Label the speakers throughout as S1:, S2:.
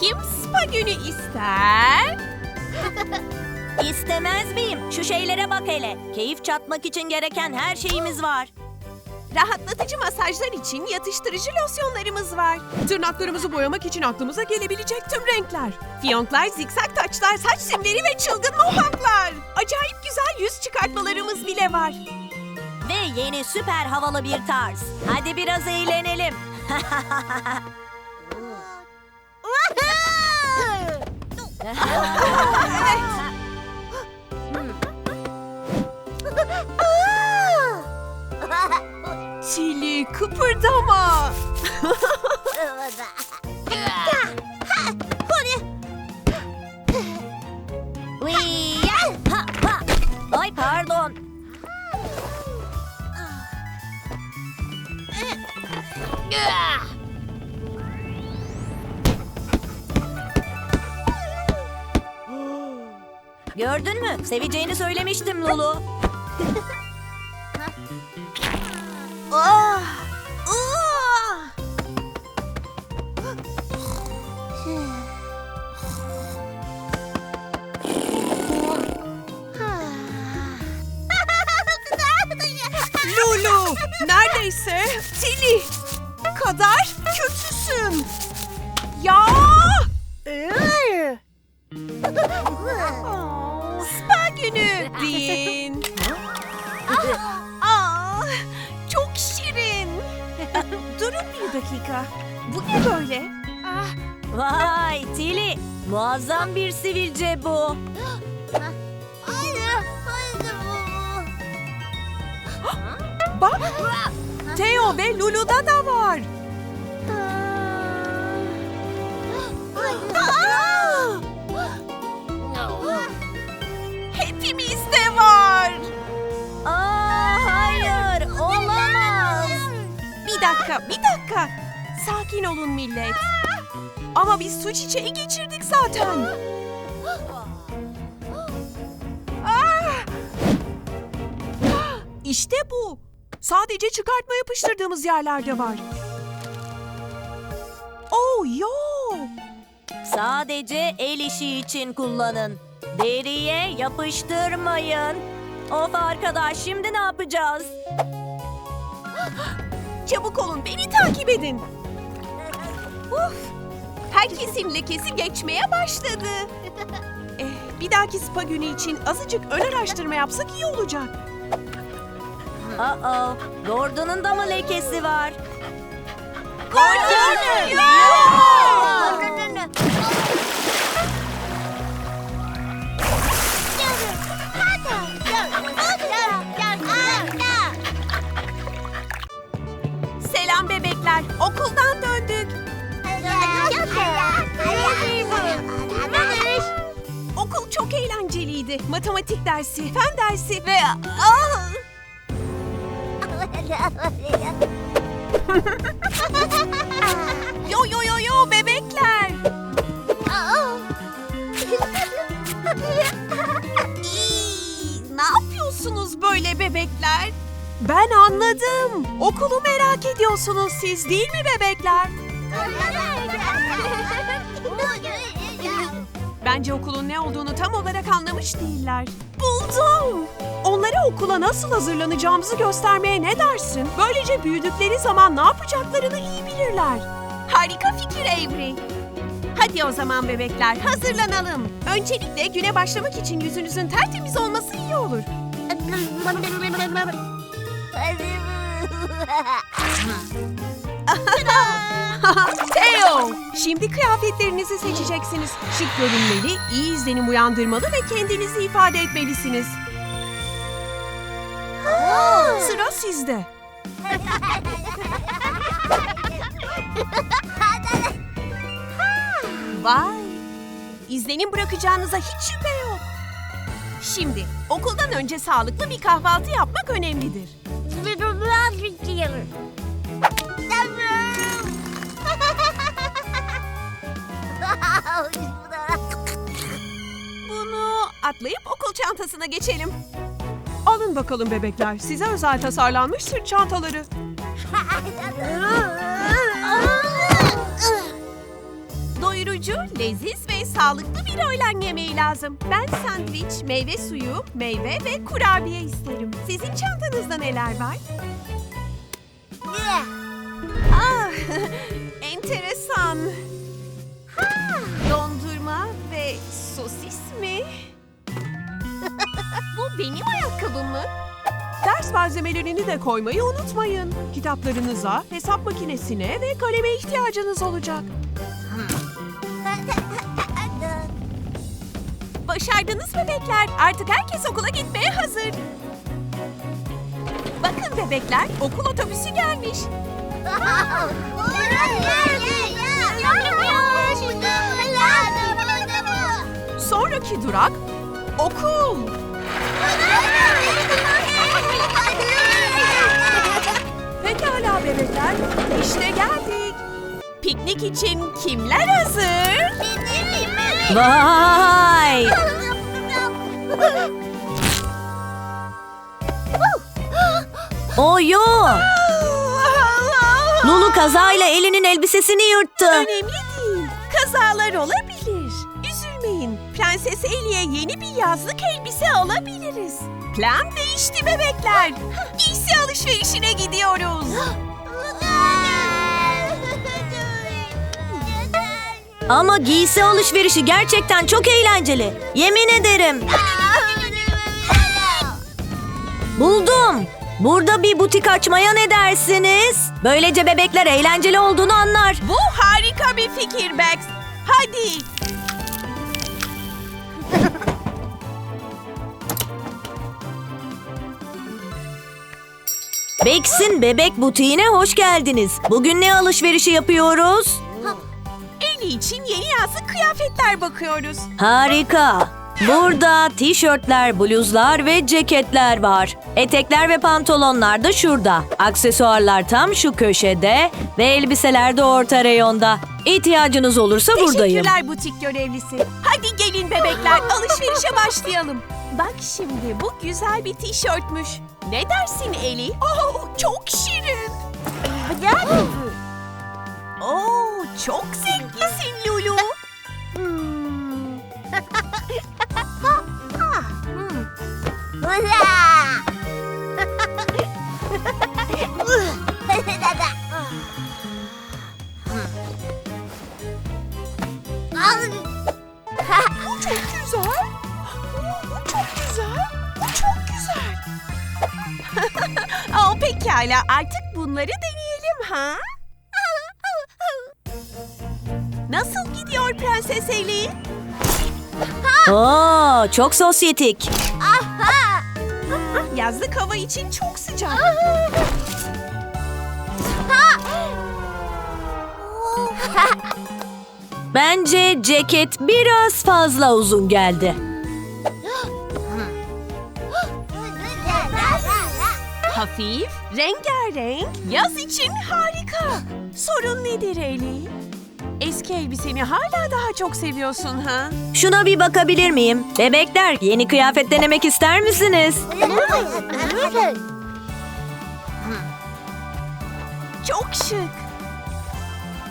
S1: Kim spa günü ister?
S2: İstemez miyim? Şu şeylere bak hele. Keyif çatmak için gereken her şeyimiz var.
S1: Rahatlatıcı masajlar için yatıştırıcı losyonlarımız var. Tırnaklarımızı boyamak için aklımıza gelebilecek tüm renkler. Fiyonklar, zikzak taçlar, saç simleri ve çılgın mohawklar. Acayip güzel yüz çıkartmalarımız bile var.
S2: Ve yeni süper havalı bir tarz. Hadi biraz eğlenelim.
S1: Çili kıpırdama.
S2: Gördün mü? Seveceğini söylemiştim Lulu.
S1: Ah! Ah! Lulu, neredeyse Tili kadar kötüsün. Günü Dean. Aa, çok şirin. Durun bir dakika. Bu ne böyle? Ah,
S2: Vay Tili. Muazzam bir sivilce bu.
S1: bak, Theo ve Lulu'da da var. Aa! Bir dakika, bir dakika. Sakin olun millet. Ama biz su çiçeği geçirdik zaten. Ah! İşte bu. Sadece çıkartma yapıştırdığımız yerlerde var. Oh yo.
S2: Sadece el işi için kullanın. Deriye yapıştırmayın. Of arkadaş şimdi ne yapacağız?
S1: Çabuk olun beni takip edin. Uf. Herkesin lekesi geçmeye başladı. Eh, bir dahaki spa günü için azıcık ön araştırma yapsak iyi olacak.
S2: Aa, Gordon'un da mı lekesi var?
S1: Gordon! Selam bebekler. Okuldan döndük. Okul çok eğlenceliydi. Matematik dersi, fen dersi ve... Yo yo yo yo bebekler. Ne yapıyorsunuz böyle bebekler? Ben anladım. Okulu merak ediyorsunuz siz değil mi bebekler? Bence okulun ne olduğunu tam olarak anlamış değiller. Buldum. Onlara okula nasıl hazırlanacağımızı göstermeye ne dersin? Böylece büyüdükleri zaman ne yapacaklarını iyi bilirler. Harika fikir Avery. Hadi o zaman bebekler hazırlanalım. Öncelikle güne başlamak için yüzünüzün tertemiz olması iyi olur. Theo! Şimdi kıyafetlerinizi seçeceksiniz. Şık görünmeli, iyi izlenim uyandırmalı ve kendinizi ifade etmelisiniz. Sıra sizde. Vay! İzlenim bırakacağınıza hiç şüphe yok. Şimdi okuldan önce sağlıklı bir kahvaltı yapmak önemlidir. Bunu atlayıp okul çantasına geçelim. Alın bakalım bebekler. Size özel tasarlanmış sırt çantaları. doyurucu, leziz ve sağlıklı bir öğlen yemeği lazım. Ben sandviç, meyve suyu, meyve ve kurabiye isterim. Sizin çantanızda neler var? Ah, enteresan. Dondurma ve sosis mi? Bu benim ayakkabım mı? Ders malzemelerini de koymayı unutmayın. Kitaplarınıza, hesap makinesine ve kaleme ihtiyacınız olacak. Başardınız bebekler. Artık herkes okula gitmeye hazır. Bakın bebekler, okul otobüsü gelmiş. Sonraki durak okul. Pekala bebekler, işte geldik. Piknik için kimler hazır?
S2: Vay! Oyo! Lulu kazayla elinin elbisesini yırttı.
S1: Önemli değil. Kazalar olabilir. Üzülmeyin. Prenses Eli'ye yeni bir yazlık elbise alabiliriz. Plan değişti bebekler. Giysi alışverişine gidiyoruz.
S2: Ama giysi alışverişi gerçekten çok eğlenceli. Yemin ederim. Buldum. Burada bir butik açmaya ne dersiniz? Böylece bebekler eğlenceli olduğunu anlar.
S1: Bu harika bir fikir Bex. Hadi.
S2: Bex'in bebek butiğine hoş geldiniz. Bugün ne alışverişi yapıyoruz?
S1: Eli için yeni yazlık kıyafetler bakıyoruz.
S2: Harika. Burada tişörtler, bluzlar ve ceketler var. Etekler ve pantolonlar da şurada. Aksesuarlar tam şu köşede ve elbiseler de orta reyonda. İhtiyacınız olursa buradayım.
S1: Teşekkürler butik görevlisi. Hadi gelin bebekler alışverişe başlayalım. Bak şimdi bu güzel bir tişörtmüş. Ne dersin Eli? Oh, çok şirin. Gel. Oo, çok zenginsin Lulu. Bu çok güzel. Bu çok güzel. Bu çok güzel. Aa, pekala artık bunları deneyelim ha? Nasıl gidiyor Prenses Eli?
S2: Oo, çok sosyetik.
S1: Yazlık hava için çok sıcak.
S2: Bence ceket biraz fazla uzun geldi.
S1: Hafif, rengarenk, yaz için harika. Sorun nedir Eli? Elbiseni hala daha çok seviyorsun ha?
S2: Şuna bir bakabilir miyim? Bebekler, yeni kıyafet denemek ister misiniz?
S1: Çok şık.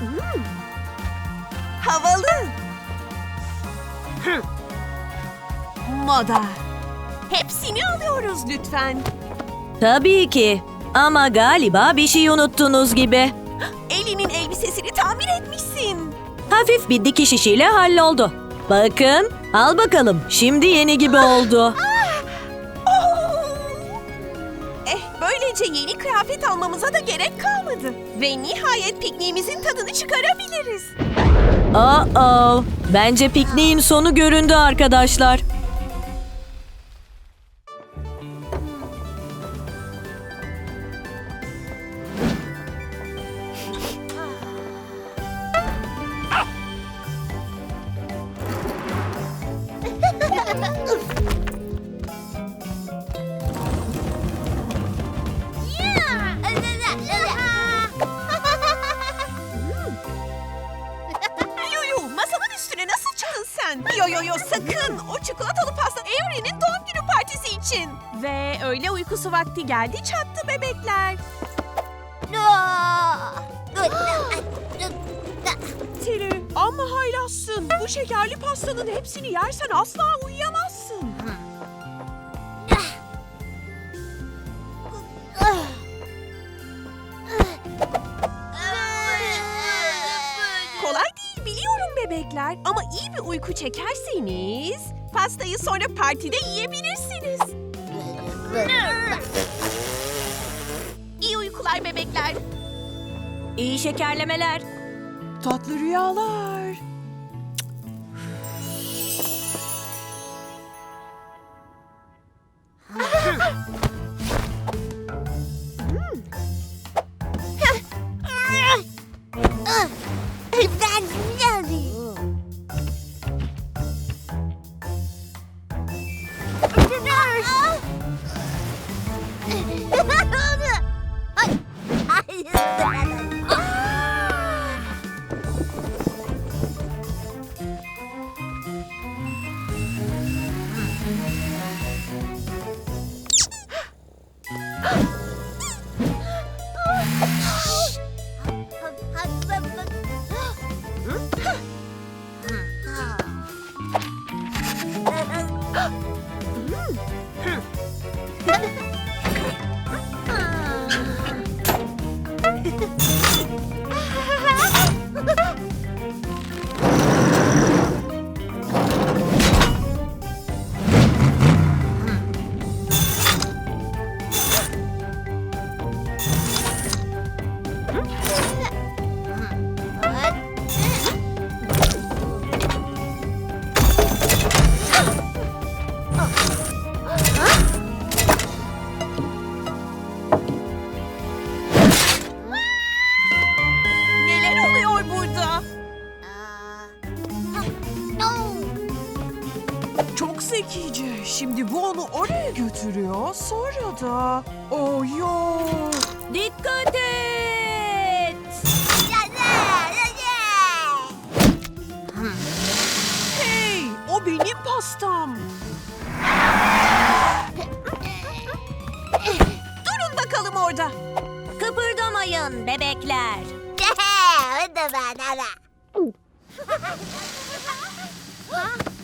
S1: Hmm. Havalı. Hı. Moda. Hepsini alıyoruz lütfen.
S2: Tabii ki. Ama galiba bir şey unuttunuz gibi.
S1: Eli'nin elbisesini tamir etmişsin.
S2: Hafif bir dikiş işiyle halloldu. Bakın, al bakalım. Şimdi yeni gibi oldu.
S1: Oh! Eh, böylece yeni kıyafet almamıza da gerek kalmadı. Ve nihayet pikniğimizin tadını çıkarabiliriz.
S2: Aa, bence pikniğin sonu göründü arkadaşlar.
S1: Yuyu, masamın üstüne nasıl çıktın sen? Yo yo yo sakın. O çikolatalı pasta Avery'nin doğum günü partisi için. Ve öğle uykusu vakti geldi çattı bebekler. Tülü, Ama haylazsın. Bu şekerli pastanın hepsini yersen asla uyuyamazsın. Kolay değil biliyorum bebekler. Ama iyi bir uyku çekerseniz pastayı sonra partide yiyebilirsiniz. İyi uykular bebekler.
S2: İyi şekerlemeler.
S1: Tatlı rüyalar. Çok zekice. Şimdi bu onu oraya götürüyor. Sonra da... Oh yo.
S2: Dikkat et.
S1: Hey, o benim pastam. Durun bakalım orada.
S2: Kıpırdamayın bebekler. Ee,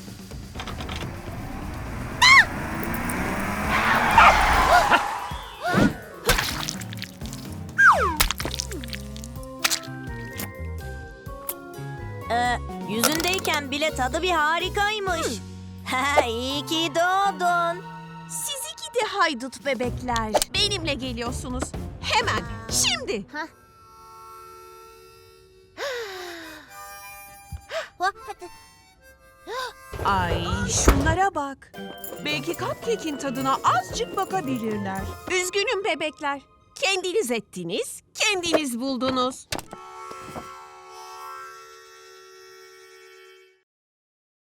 S2: bile tadı bir harikaymış. Ha, iyi ki doğdun.
S1: Siz iki de haydut bebekler. Benimle geliyorsunuz. Hemen, şimdi. Ay şunlara bak. Belki cupcake'in tadına azıcık bakabilirler. Üzgünüm bebekler. Kendiniz ettiniz, kendiniz buldunuz.